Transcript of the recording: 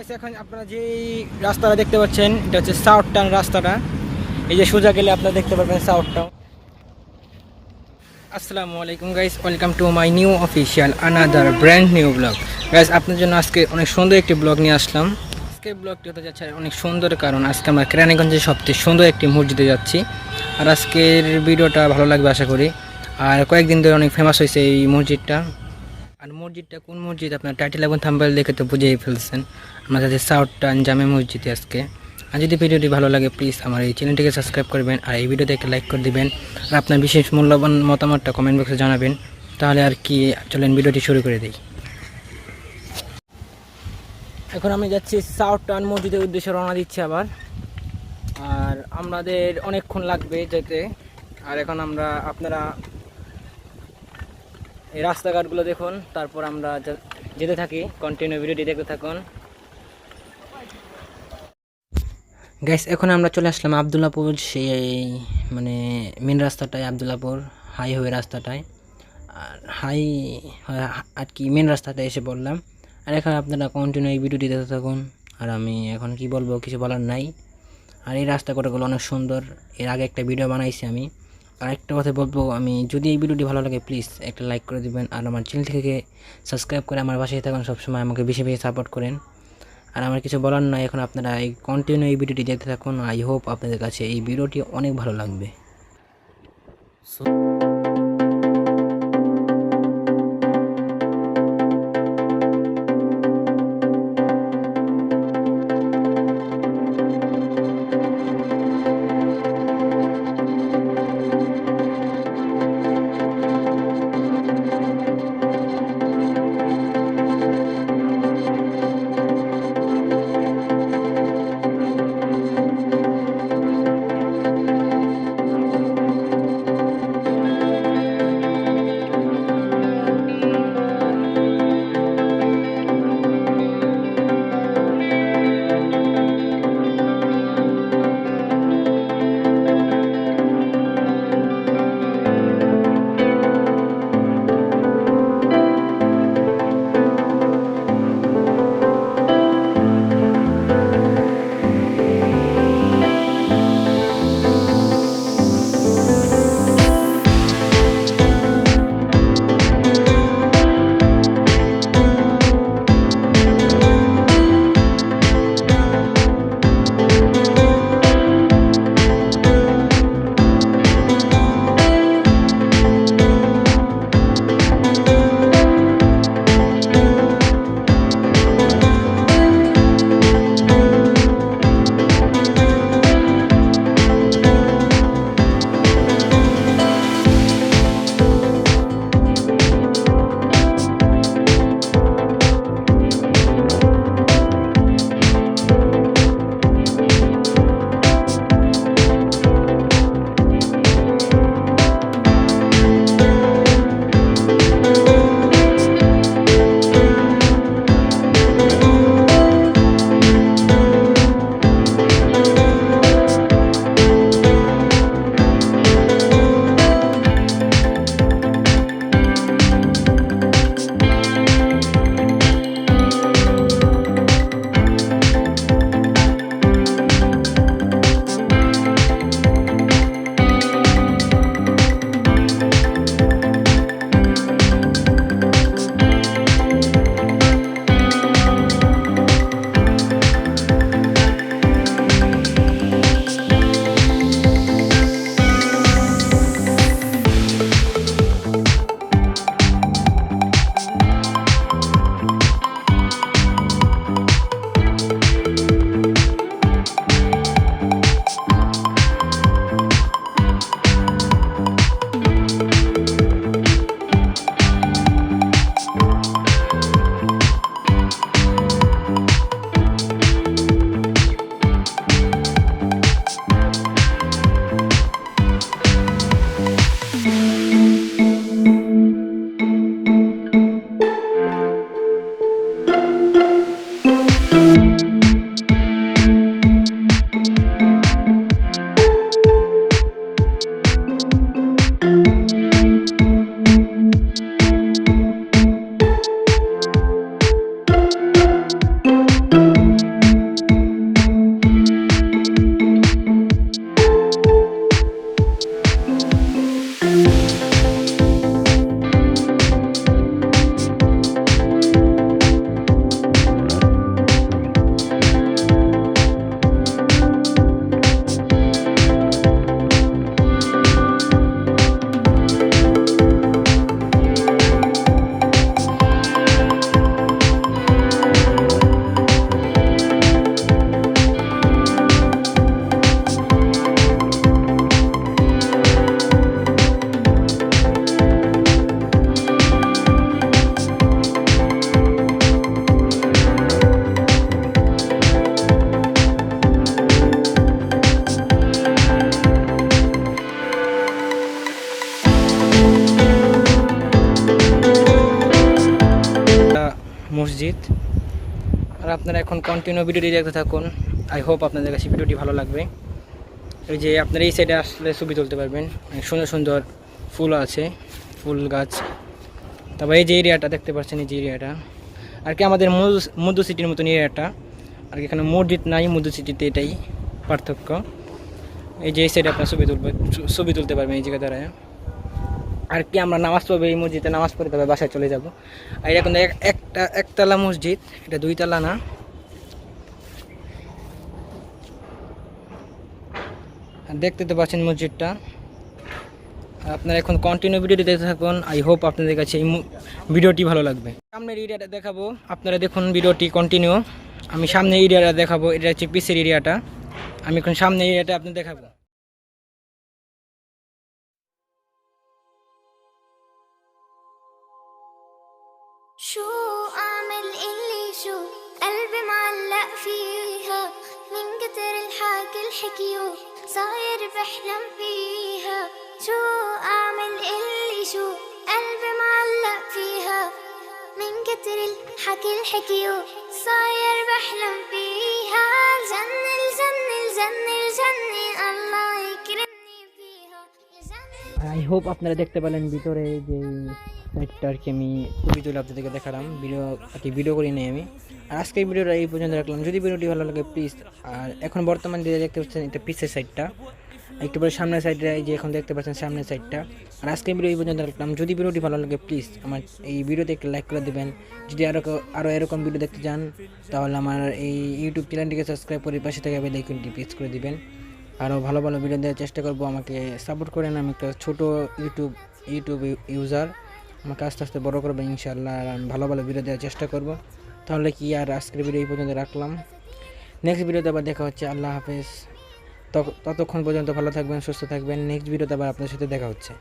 এখন আপনারা যে রাস্তাটা দেখতে পাচ্ছেন, এটা হচ্ছে সাউথ টাউন রাস্তাটা। এই যে সোজা গেলে আপনারা দেখতে পারবেন সাউথ টাউন আসসালামু আলাইকুম guys welcome to my new official another brand new blog guys আপনার জন্য আজকে অনেক সুন্দর একটি ব্লগ নিয়ে আসলাম। আজকে ব্লগটি হতে যাচ্ছে অনেক সুন্দর কারণ আজকে আমরা কেরানীগঞ্জের সবচেয়ে সুন্দর একটি মসজিদে যাচ্ছি। আর আজকের ভিডিওটা ভালো লাগবে আশা করি। আর কয়েকদিন ধরে অনেক ফেমাস হয়েছে এই মসজিদটা। আর মসজিদটা কোন মসজিদ? আপনার টাইটেল এবং থাম্বেল দেখে তো বুঝেই ফেলছেন। আমরা যাচ্ছি সাউথ টান জামে মসজিদে আজকে। আর যদি ভিডিওটি ভালো লাগে প্লিজ আমার এই চ্যানেলটিকে সাবস্ক্রাইব করবেন আর এই ভিডিওতে একটা লাইক করে দিবেন। আর আপনার বিশেষ মূল্যবান মতামতটা কমেন্ট বক্সে জানাবেন। তাহলে আর কি চলেন ভিডিওটি শুরু করে দিই। এখন আমি যাচ্ছি সাউথ টান মসজিদের উদ্দেশ্যে রওনা দিচ্ছি আবার। আর আমাদের অনেকক্ষণ লাগবে যেতে। আর এখন আমরা আপনারা এই রাস্তাঘাটগুলো দেখুন, তারপর আমরা যেতে থাকি। কন্টিনিউ ভিডিওটি দেখতে থাকুন। গ্যাস এখন আমরা চলে আসলাম আবদুল্লাপুর, সেই মানে মেন রাস্তাটায়, আবদুল্লাপুর হাইওয়ে রাস্তাটায়। আর হাই আর কি মেন রাস্তাটায় এসে পড়লাম। আর এখন আপনারা কন্টিনিউ এই ভিডিওটি দেখতে থাকুন। আর আমি এখন কি বলব, কিছু বলার নাই। আর এই রাস্তা অনেক সুন্দর। এর আগে একটা ভিডিও বানাইছি আমি। আর একটা কথা বলব, আমি যদি এই ভিডিওটি ভালো লাগে প্লিজ একটা লাইক করে দেবেন। আর আমার চ্যানেল থেকে সাবস্ক্রাইব করে আমার বাসায় থাকুন সবসময়, আমাকে বেশি বেশি সাপোর্ট করেন। আর আমার কিছু বলার নয় এখন আপনারা এই কন্টিনিউ এই ভিডিওটি দেখতে থাকুন। আই হোপ আপনাদের কাছে এই ভিডিওটি অনেক ভালো লাগবে। মসজিদ। আর আপনারা এখন কন্টিনিউ ভিডিওটি দেখতে থাকুন। আই হোপ আপনাদের কাছে ভিডিওটি ভালো লাগবে। এই যে আপনারা এই সাইডে আসলে ছবি তুলতে পারবেন। সুন্দর সুন্দর ফুল আছে, ফুল গাছ। তারপর এই যে এরিয়াটা দেখতে পাচ্ছেন, এই যে এরিয়াটা আর কি আমাদের মধু- মধু সিটির মতন এরিয়াটা আর কি এখানে মসজিদ নাই, মধু সিটিতে এটাই পার্থক্য। এই যে এই সাইডে আপনার ছবি তুলবে ছবি তুলতে পারবেন, এই জায়গা দ্বারা আর কি আমরা নামাজ পড়ব এই মসজিদে, নামাজ পড়ে তবে বাসায় চলে যাব। আর এটা কিন্তু এক- একটা, একতলা মসজিদ, এটা দুইতলা না। দেখতে তো পাচ্ছেন মসজিদটা। আপনারা এখন কন্টিনিউ ভিডিওটি দেখতে থাকুন। আই হোপ আপনাদের কাছে এই ভিডিওটি ভালো লাগবে। সামনের এরিয়াটা দেখাবো। আপনারা দেখুন ভিডিওটি কন্টিনিউ আমি সামনে এরিয়াটা দেখাবো। এটা হচ্ছে পিসের এরিয়াটা আমি এখন সামনে এরিয়াটা আপনি দেখাবো। شو قلبي معلق فيها من كتر الحكي الحكيو صاير بحلم فيها. شو أعمل اللي شو قلبي معلق فيها من كتر الحكي الحكيو صاير بحلم فيها. الجنة الجنة الجنة الجنة. আই হোপ আপনারা দেখতে পেলেন ভিতরে যে সাইডটা আর কি আমি ছবি তুলে আপনাদেরকে দেখালাম। ভিডিও আর কি ভিডিও করি নাই আমি। আর আজকের ভিডিওটা এই পর্যন্ত রাখলাম। যদি ভিডিওটি ভালো লাগে প্লিজ আর এখন বর্তমান যে দেখতে পাচ্ছেন, এটা পিসের সাইডটা একটু পরে সামনের সাইডটা এই যে এখন দেখতে পাচ্ছেন, সামনের সাইডটা। আর আজকের ভিডিও এই পর্যন্ত রাখলাম। যদি ভিডিওটি ভালো লাগে প্লিজ আমার এই ভিডিওতে একটা লাইক করে দেবেন। যদি আরও আরও এরকম ভিডিও দেখতে চান, তাহলে আমার এই ইউটিউব চ্যানেলটিকে সাবস্ক্রাইব করে পাশে থেকে বেল আইকনটি প্রেস করে দিবেন। আরও ভালো ভালো ভিডিও দেওয়ার চেষ্টা করব। আমাকে সাপোর্ট করেন। আমি একটা ছোটো ইউটিউব ইউটিউব ইউজার আমাকে আস্তে আস্তে বড় করবে ইনশাল্লাহ আর আমি ভালো ভালো ভিডিও দেওয়ার চেষ্টা করব। তাহলে কি আর আজকের ভিডিও এই পর্যন্ত রাখলাম। নেক্সট ভিডিওতে আবার দেখা হচ্ছে। আল্লাহ হাফেজ। ততক্ষণ পর্যন্ত ভালো থাকবেন, সুস্থ থাকবেন। নেক্সট ভিডিওতে আবার আপনার সাথে দেখা হচ্ছে।